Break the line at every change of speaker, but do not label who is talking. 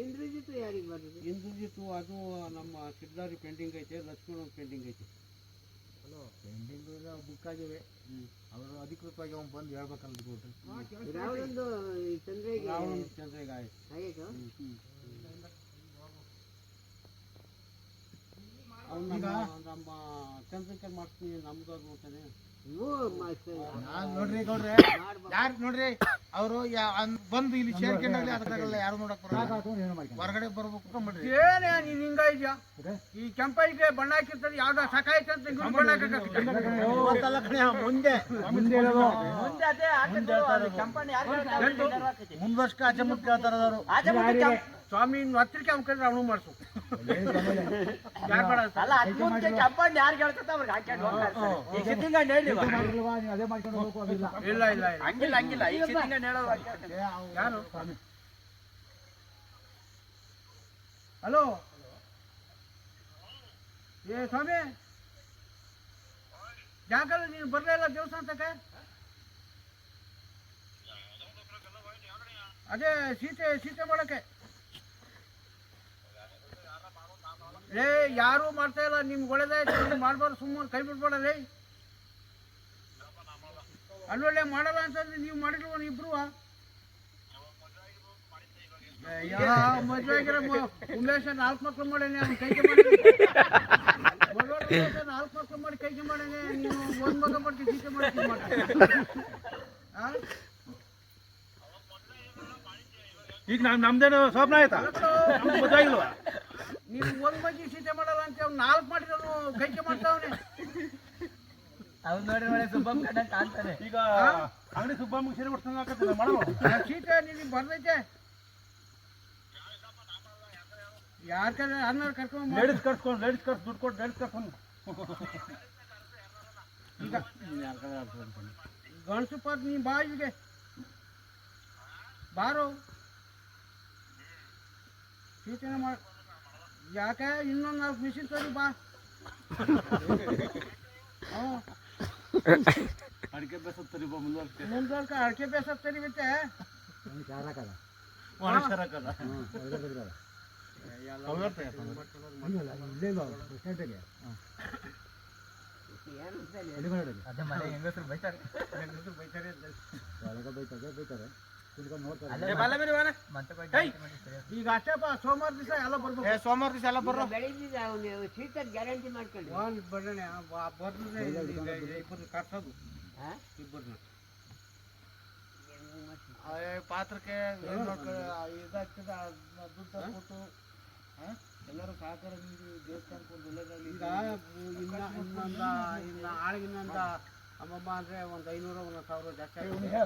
ಇಂದ್ರಜಿತ್ ಯಾರಿಗೆ ಬರ್ತದೆ
ಇಂದ್ರಜಿತ್ ಅದು ನಮ್ಮ ಸಿದ್ದಾರಿ ಪೇಂಟಿಂಗ್ ಐತೆ ಲಕ್ಷ್ಮಣ ಪೇಂಟಿಂಗ್ ಐತೆ.
ಪೆಂಡಿಂಗ್ ಬುಕ್ ಆಗಿವೆ. ಅವರು ಅಧಿಕೃತವಾಗಿ ಅವ್ನು ಬಂದು ಹೇಳ್ಬೇಕಲ್ಲ ರಿಪೋರ್ಟ್
ರಾವಣಂದು ಚಂದ್ರಗೆ
ರಾವಣ ಚಂದ್ರಗ ಆಯ್ತು.
ಆಯ್ತು
ಅವ್ನು ನಮ್ಮ ಚಂದ್ರಕ್ಕೆ ಮಾಡ್ತೀನಿ ನಮ್ದು ನೋಡ್ತಾನೆ
ನೀವು ಮಾಸ್ಟರ್
ನಾನ್ ನೋಡ್ರಿ ಗೌಡ್ರೆ ಯಾರು ನೋಡ್ರಿ ಅವರು ಬಂದು ಇಲ್ಲಿ ಸೇರ್ಕೊಂಡಾಗಲಿ ಅದಕ್ಕಾಗಲ್ಲ ಯಾರು ನೋಡಕ್ ಬರಲ್ಲ. ಹೊರಗಡೆ ಬರ್ಬೇಕು ಮಾಡ್ರಿ.
ಏನೇ ನೀನ್ ಹಿಂಗ ಇದ್ಯಾ ಈ ಕೆಂಪೈಗೆ ಬಣ್ಣ ಹಾಕಿರ್ತದೆ ಯಾವ್ದೋ ಸಕಾಯ್ತು ಅಂತ ಇವ್ರು ಬಣ್ಣ
ಮುಂದೆ. ಮುಂದೆ
ಮುಂದೆ ಅದೇ ಕಂಪನಿ
ಮುಂದಷ್ಟು ಆಚೆ ಮುಟ್ ಕೇಳ್ತಾರ ಅವರು.
ಸ್ವಾಮಿ ಹತ್ತಿರಕ್ಕೆ ಅವ್ಕಂದ್ರೆ ಅವನು ಮಾಡಿಸು. ಯಾರು ಬೇಡ ಅಂತ?
ಅದೇ ಮಾಡ್ಕೊಂಡು
ಇಲ್ಲ ಇಲ್ಲ ಇಲ್ಲ ಯಾರು ಹಲೋ ಏ ಸ್ವಾಮಿ ಯಾಕಲ್ಲ ನೀನು ಬರಲಿಲ್ಲ ದೇವಸ್ಥಾನಕ್ಕೆ ಅದೇ ಸೀತೆ ಸೀತೆ ಮಾಡಕ್ಕೆ ಏ, ಯಾರು ಮಾಡ್ತಾ ಇಲ್ಲ. ನಿಮ್ಗೆ ಒಳ್ಳೇದಾಯ್ತು ನೀವು ಮಾಡ್ಬಾರ್ದು ಸುಮ್ಮನೆ ಕೈ ಬಿಡ್ಬೇಡಲೇ ಅಲ್ಲೊಳ್ಳೆ ಮಾಡಲ್ಲ ಅಂತಂದ್ರೆ ನೀವು ಮಾಡಿಲ್ವ ಇಬ್ರು. ಮದುವೆ ಉಮೇಶ ನಾಲ್ಕು ಮಕ್ಳು ಮಾಡೇನೆ, ಅವ್ನು ಕೈಗೆ ಮಾಡಿ ನಾಲ್ಕು ಮಕ್ಳು ಮಾಡಿ ಕೈಗೆ ಮಾಡೇನೆ ನೀವು ಒಂದ್ ಮಗ ಸೀತೆ ಮಾಡ್ತೀವಿ ಆ?
ಈಗ ನಾನು ನಮ್ದೇನು ಸ್ವಪ್ನ ಆಯ್ತಾ? ಮದುವೆ
ನೀನು ಒಂದ್ ಬಗ್ಗೆ ಸೀತೆ ಮಾಡಲ್ಲ ಅಂತ ಅವ್ನು ನಾಲ್ಕು ಮಾಡಿದನು ಕೈಕೆ ಮಾಡ್ತಾವನೆ
ಈಗ ಅಂಗಡಿ ಸುಬ್ಬಮ್ಮ ಸೇರಿ ಕೊಡ್ತಂಗ ಆಕತ್ತಿಲ್ಲ ಮಾಡವ
ಸೀತೆ ನಿನಗೆ ಬರ್ದೈತೆ. ಯಾರ ಕಡೆ ಅನ್ನ ಕರ್ಕೊಂಡ್ ಮಾಡು.
ಲೇಡೀಸ್ ಕರ್ಸ್ಕೊಂಡು ಲೇಡೀಸ್ ಕರ್ಸ್ ದುಡ್ಡು ಕೊಟ್ಟು ಲೇಡೀಸ್ ಕರ್ಸ್ಕೊಂಡು.
ಈಗ ಗಣಸು ಪರ್ ನೀ ಬಾ ಇಲ್ಲಿಗೆ. ಬಾರೋ. ಚೀಟೆನ ಮಾಡ ಯಾಕೆ ಇನ್ನೊಂದು ನಾಲ್ಕು ಮಿಷಿನ್ ತೋರಿ ಬಾ. ಅಡಿಕೆ
ಅಡಿಕೆ ತರಿ ಬಾ ಮುಂದುವರ್ಸ್ತೆ
ಮುಂದೋರ್ಕ ಅಡಿಕೆ ಬೇಸ ಬೈತಾರೆ.
ಒಣಗ್ಸರಕ್ಕಲ್ಲ
ಈಗ ಅಷ್ಟೇಪ್ಪ ಸೋಮವಾರ ದಿವಸ ಎಲ್ಲ ಬರ್ಬೇಕು.
ಸೋಮವಾರ ದಿವಸ ಎಲ್ಲ ಬರ್ರೋ.
ಸೀಟರ್ ಗ್ಯಾರಂಟಿ ಮಾಡ್ಕೊಳ್ಳಿ.
ಬರ್ದನೆ ಬರ್ದ್ರೆ ಇಬ್ಬರು ಕರ್ಸೋದು.
ಹಾ?
ಇಬ್ಬರನ್ನ
ಪಾತ್ರಕ್ಕೆ ಇದಾಗ್ತದೆ ದುಡ್ಡು ಕೊಟ್ಟು ಎಲ್ಲರೂ ಸಹಕಾರ ನೀಡಿ ದೇವಸ್ಥಾನಕ್ಕೆ ಒಂದು ಒಳ್ಳೇದಾಗ್ಲಿ
ಈಗ ಇನ್ನ ಇನ್ನೊಂದ ಇನ್ನ ಆಳಿಗೆ ಇನ್ನೊಂದ ಅಮ್ಮಮ್ಮ ಅಂದ್ರೆ ಒಂದು ಐನೂರು ಒಂದು ಸಾವಿರ ಜಾಸ್ತಿ ಆಗುತ್ತೆ.